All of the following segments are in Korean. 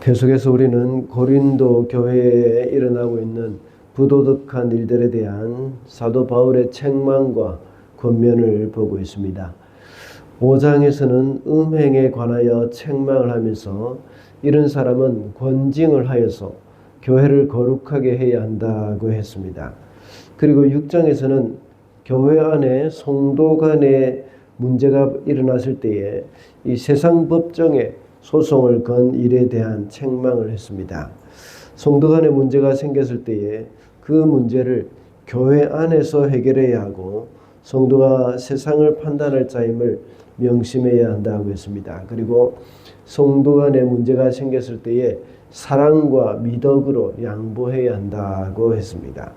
계속해서 우리는 고린도 교회에 일어나고 있는 부도덕한 일들에 대한 사도 바울의 책망과 권면을 보고 있습니다. 5장에서는 음행에 관하여 책망을 하면서 이런 사람은 권징을 하여서 교회를 거룩하게 해야 한다고 했습니다. 그리고 6장에서는 교회 안에 성도 간의 문제가 일어났을 때에 이 세상 법정에 소송을 건 일에 대한 책망을 했습니다. 성도 간의 문제가 생겼을 때에 그 문제를 교회 안에서 해결해야 하고 성도가 세상을 판단할 자임을 명심해야 한다고 했습니다. 그리고 성도 간의 문제가 생겼을 때에 사랑과 미덕으로 양보해야 한다고 했습니다.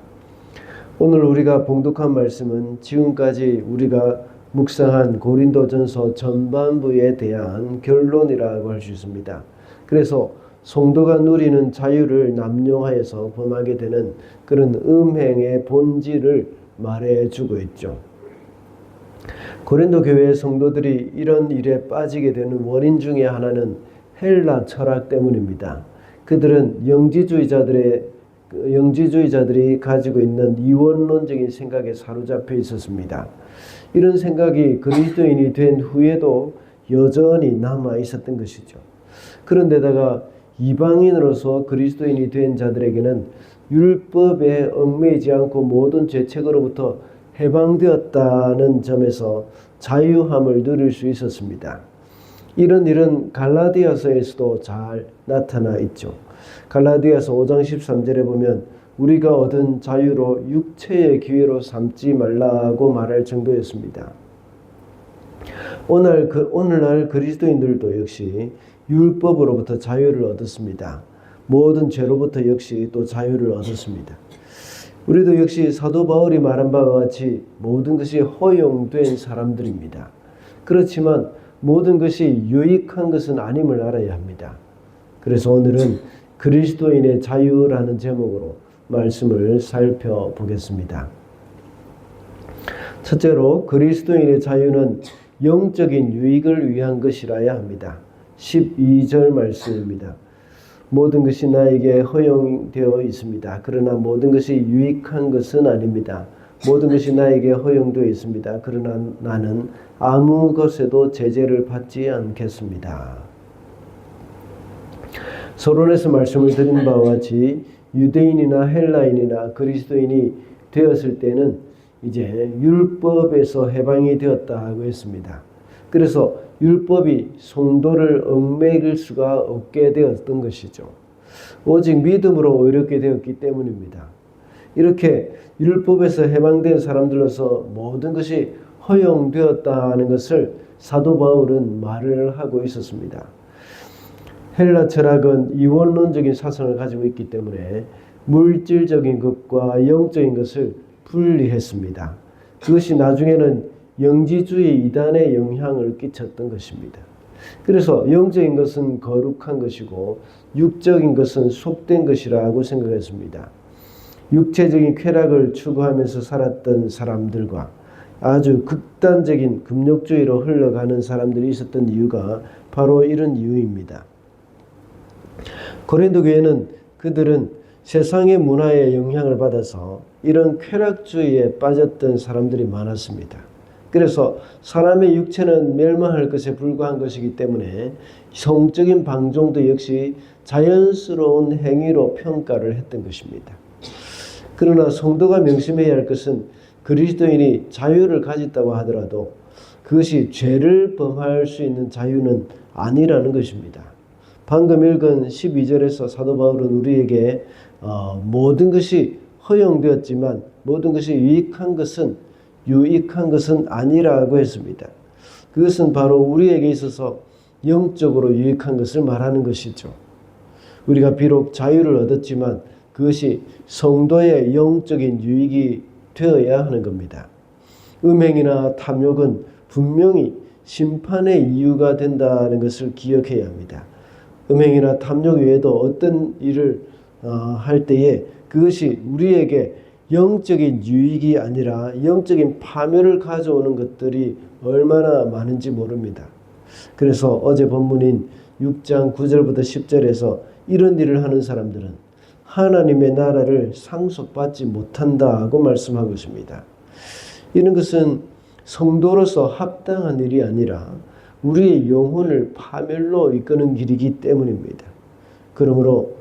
오늘 우리가 봉독한 말씀은 지금까지 우리가 묵상한 고린도전서 전반부에 대한 결론이라고 할 수 있습니다. 그래서 성도가 누리는 자유를 남용하여서 범하게 되는 그런 음행의 본질을 말해주고 있죠. 고린도 교회의 성도들이 이런 일에 빠지게 되는 원인 중에 하나는 헬라 철학 때문입니다. 그들은 영지주의자들의 영지주의자들이 가지고 있는 이원론적인 생각에 사로잡혀 있었습니다. 이런 생각이 그리스도인이 된 후에도 여전히 남아 있었던 것이죠. 그런데다가 이방인으로서 그리스도인이 된 자들에게는 율법에 얽매이지 않고 모든 죄책으로부터 해방되었다는 점에서 자유함을 누릴 수 있었습니다. 이런 일은 갈라디아서에서도 잘 나타나 있죠. 갈라디아서 5장 13절에 보면 우리가 얻은 자유로 육체의 기회로 삼지 말라고 말할 정도였습니다. 오늘 그 오늘날 그리스도인들도 역시 율법으로부터 자유를 얻었습니다. 모든 죄로부터 역시 또 자유를 얻었습니다. 우리도 역시 사도 바울이 말한 바와 같이 모든 것이 허용된 사람들입니다. 그렇지만 모든 것이 유익한 것은 아님을 알아야 합니다. 그래서 오늘은 그리스도인의 자유라는 제목으로 말씀을 살펴보겠습니다. 첫째로 그리스도인의 자유는 영적인 유익을 위한 것이라야 합니다. 12절 말씀입니다. 모든 것이 나에게 허용되어 있습니다. 그러나 모든 것이 유익한 것은 아닙니다. 모든 것이 나에게 허용되어 있습니다. 그러나 나는 아무 것에도 제재를 받지 않겠습니다. 서론에서 말씀을 드린 바와 같이 유대인이나 헬라인이나 그리스도인이 되었을 때는 이제 율법에서 해방이 되었다고 했습니다. 그래서 율법이 성도를 얽매일 수가 없게 되었던 것이죠. 오직 믿음으로 의롭게 되었기 때문입니다. 이렇게 율법에서 해방된 사람들로서 모든 것이 허용되었다는 것을 사도 바울은 말을 하고 있었습니다. 헬라 철학은 이원론적인 사상을 가지고 있기 때문에 물질적인 것과 영적인 것을 분리했습니다. 그것이 나중에는 영지주의 이단에 영향을 끼쳤던 것입니다. 그래서 영적인 것은 거룩한 것이고 육적인 것은 속된 것이라고 생각했습니다. 육체적인 쾌락을 추구하면서 살았던 사람들과 아주 극단적인 금욕주의로 흘러가는 사람들이 있었던 이유가 바로 이런 이유입니다. 고린도 교회는 그들은 세상의 문화에 영향을 받아서 이런 쾌락주의에 빠졌던 사람들이 많았습니다. 그래서 사람의 육체는 멸망할 것에 불과한 것이기 때문에 성적인 방종도 역시 자연스러운 행위로 평가를 했던 것입니다. 그러나 성도가 명심해야 할 것은 그리스도인이 자유를 가졌다고 하더라도 그것이 죄를 범할 수 있는 자유는 아니라는 것입니다. 방금 읽은 12절에서 사도 바울은 우리에게 어, 모든 것이 허용되었지만 모든 것이 유익한 것은 유익한 것은 아니라고 했습니다. 그것은 바로 우리에게 있어서 영적으로 유익한 것을 말하는 것이죠. 우리가 비록 자유를 얻었지만 그것이 성도의 영적인 유익이 되어야 하는 겁니다. 음행이나 탐욕은 분명히 심판의 이유가 된다는 것을 기억해야 합니다. 음행이나 탐욕 외에도 어떤 일을 어, 할 때에 그것이 우리에게 영적인 유익이 아니라 영적인 파멸을 가져오는 것들이 얼마나 많은지 모릅니다. 그래서 어제 본문인 6장 9절부터 10절에서 이런 일을 하는 사람들은 하나님의 나라를 상속받지 못한다고 말씀하고 있습니다. 이런 것은 성도로서 합당한 일이 아니라 우리의 영혼을 파멸로 이끄는 길이기 때문입니다. 그러므로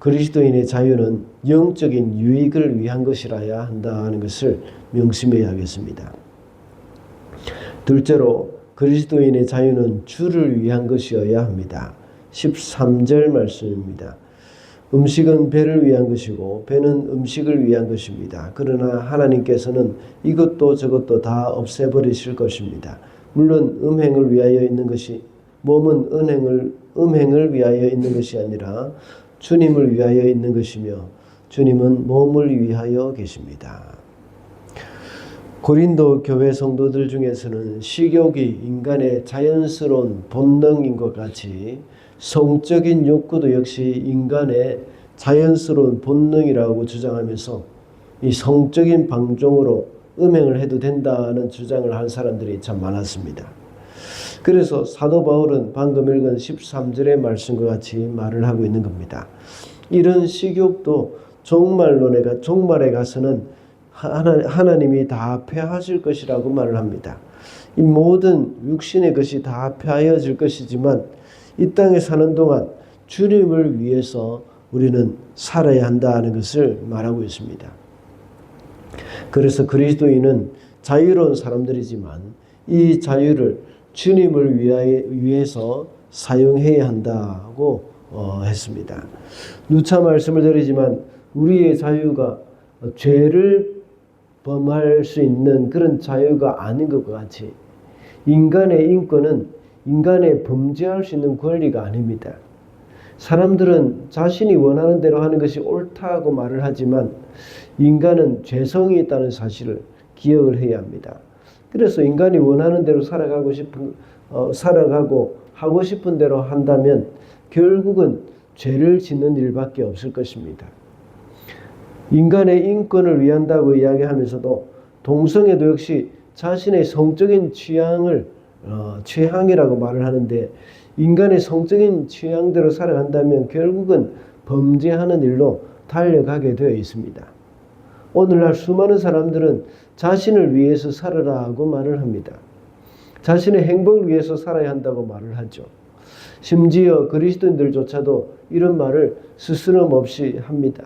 그리스도인의 자유는 영적인 유익을 위한 것이라야 한다는 것을 명심해야 하겠습니다. 둘째로 그리스도인의 자유는 주를 위한 것이어야 합니다. 13절 말씀입니다. 음식은 배를 위한 것이고 배는 음식을 위한 것입니다. 그러나 하나님께서는 이것도 저것도 다 없애버리실 것입니다. 물론 음행을 위하여 있는 것이 몸은 은행을 음행을 위하여 있는 것이 아니라 주님을 위하여 있는 것이며 주님은 몸을 위하여 계십니다. 고린도 교회 성도들 중에서는 식욕이 인간의 자연스러운 본능인 것 같이 성적인 욕구도 역시 인간의 자연스러운 본능이라고 주장하면서 이 성적인 방종으로 음행을 해도 된다는 주장을 한 사람들이 참 많았습니다. 그래서 사도 바울은 방금 읽은 13절의 말씀과 같이 말을 하고 있는 겁니다. 이런 식욕도 종말로 내가 종말에 가서는 하나, 하나님이 다 폐하실 것이라고 말을 합니다. 이 모든 육신의 것이 다 폐하여질 것이지만 이 땅에 사는 동안 주님을 위해서 우리는 살아야 한다는 것을 말하고 있습니다. 그래서 그리스도인은 자유로운 사람들이지만 이 자유를 주님을 위해서 사용해야 한다고 어, 했습니다. 누차 말씀을 드리지만 우리의 자유가 죄를 범할 수 있는 그런 자유가 아닌 것 같이 인간의 인권은 인간의 범죄할 수 있는 권리가 아닙니다. 사람들은 자신이 원하는 대로 하는 것이 옳다고 말을 하지만 인간은 죄성이 있다는 사실을 기억을 해야 합니다. 그래서 인간이 원하는 대로 살아가고 싶은 어, 살아가고 하고 싶은 대로 한다면 결국은 죄를 짓는 일밖에 없을 것입니다. 인간의 인권을 위한다고 이야기하면서도 동성애도 역시 자신의 성적인 취향을 어, 취향이라고 말을 하는데 인간의 성적인 취향대로 살아간다면 결국은 범죄하는 일로 달려가게 되어 있습니다. 오늘날 수많은 사람들은 자신을 위해서 살아라고 말을 합니다. 자신의 행복을 위해서 살아야 한다고 말을 하죠. 심지어 그리스도인들조차도 이런 말을 스스럼 없이 합니다.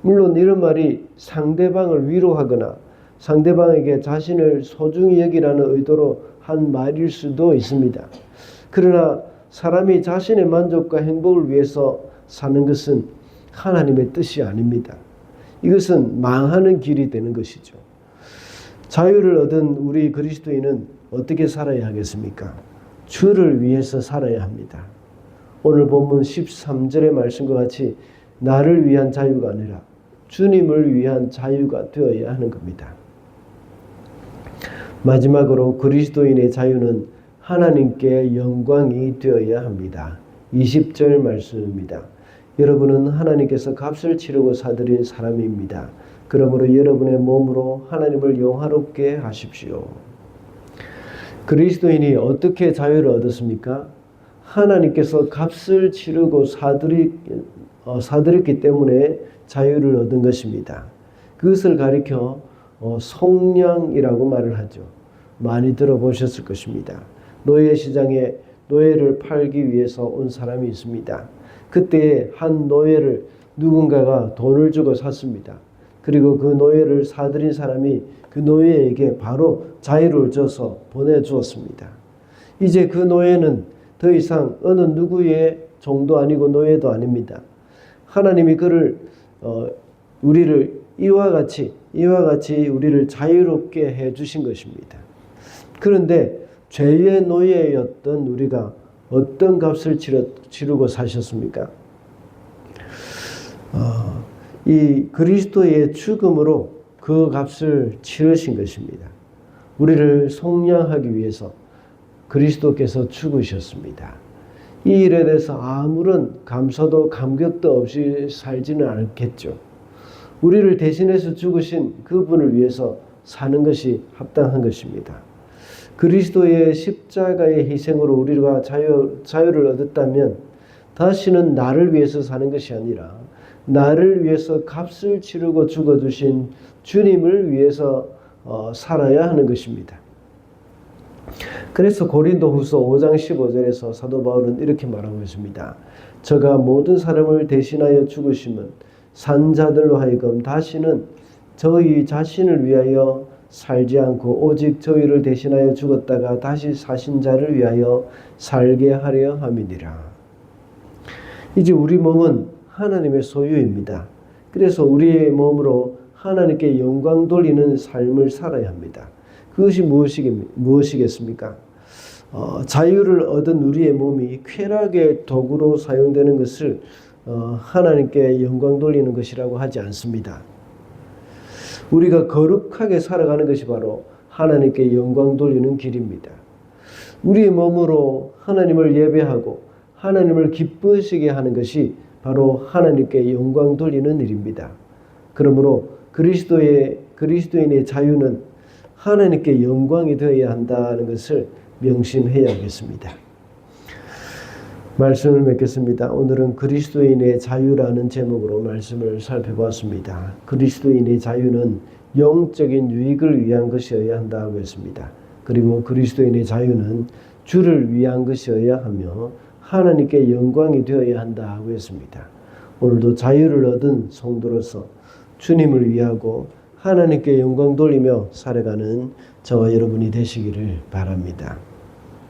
물론 이런 말이 상대방을 위로하거나 상대방에게 자신을 소중히 여기라는 의도로 한 말일 수도 있습니다. 그러나 사람이 자신의 만족과 행복을 위해서 사는 것은 하나님의 뜻이 아닙니다. 이것은 망하는 길이 되는 것이죠. 자유를 얻은 우리 그리스도인은 어떻게 살아야 하겠습니까? 주를 위해서 살아야 합니다. 오늘 본문 13절의 말씀과 같이 나를 위한 자유가 아니라 주님을 위한 자유가 되어야 하는 겁니다. 마지막으로 그리스도인의 자유는 하나님께 영광이 되어야 합니다. 20절 말씀입니다. 여러분은 하나님께서 값을 치르고 사들인 사람입니다. 그러므로 여러분의 몸으로 하나님을 영화롭게 하십시오. 그리스도인이 어떻게 자유를 얻었습니까? 하나님께서 값을 치르고 사들이, 어, 사들였기 때문에 자유를 얻은 것입니다. 그것을 가리켜 어, 속량이라고 말을 하죠. 많이 들어보셨을 것입니다. 노예 시장에 노예를 팔기 위해서 온 사람이 있습니다. 그때 한 노예를 누군가가 돈을 주고 샀습니다. 그리고 그 노예를 사들인 사람이 그 노예에게 바로 자유를 줘서 보내주었습니다. 이제 그 노예는 더 이상 어느 누구의 종도 아니고 노예도 아닙니다. 하나님이 그를 어, 우리를 이와 같이 이와 같이 우리를 자유롭게 해 주신 것입니다. 그런데 죄의 노예였던 우리가 어떤 값을 치르, 치르 고 사셨습니까? 어, 이 그리스도의 죽음으로 그 값을 치르신 것입니다. 우리를 속량하기 위해서 그리스도께서 죽으셨습니다. 이 일에 대해서 아무런 감사도 감격도 없이 살지는 않겠죠. 우리를 대신해서 죽으신 그분을 위해서 사는 것이 합당한 것입니다. 그리스도의 십자가의 희생으로 우리가 자유, 자유를 얻었다면 다시는 나를 위해서 사는 것이 아니라 나를 위해서 값을 치르고 죽어주신 주님을 위해서 어, 살아야 하는 것입니다. 그래서 고린도 후서 5장 15절에서 사도 바울은 이렇게 말하고 있습니다. 저가 모든 사람을 대신하여 죽으심은 산자들로 하여금 다시는 저희 자신을 위하여 살지 않고 오직 저희를 대신하여 죽었다가 다시 사신 자를 위하여 살게 하려 함이니라. 이제 우리 몸은 하나님의 소유입니다. 그래서 우리의 몸으로 하나님께 영광 돌리는 삶을 살아야 합니다. 그것이 무엇이겠습니까? 어, 자유를 얻은 우리의 몸이 쾌락의 도구로 사용되는 것을 어, 하나님께 영광 돌리는 것이라고 하지 않습니다. 우리가 거룩하게 살아가는 것이 바로 하나님께 영광 돌리는 길입니다. 우리의 몸으로 하나님을 예배하고 하나님을 기쁘시게 하는 것이 바로 하나님께 영광 돌리는 일입니다. 그러므로 그리스도의 그리스도인의 자유는 하나님께 영광이 되어야 한다는 것을 명심해야겠습니다. 말씀을 맺겠습니다. 오늘은 그리스도인의 자유라는 제목으로 말씀을 살펴보았습니다. 그리스도인의 자유는 영적인 유익을 위한 것이어야 한다고 했습니다. 그리고 그리스도인의 자유는 주를 위한 것이어야 하며 하나님께 영광이 되어야 한다고 했습니다. 오늘도 자유를 얻은 성도로서 주님을 위하고 하나님께 영광 돌리며 살아가는 저와 여러분이 되시기를 바랍니다.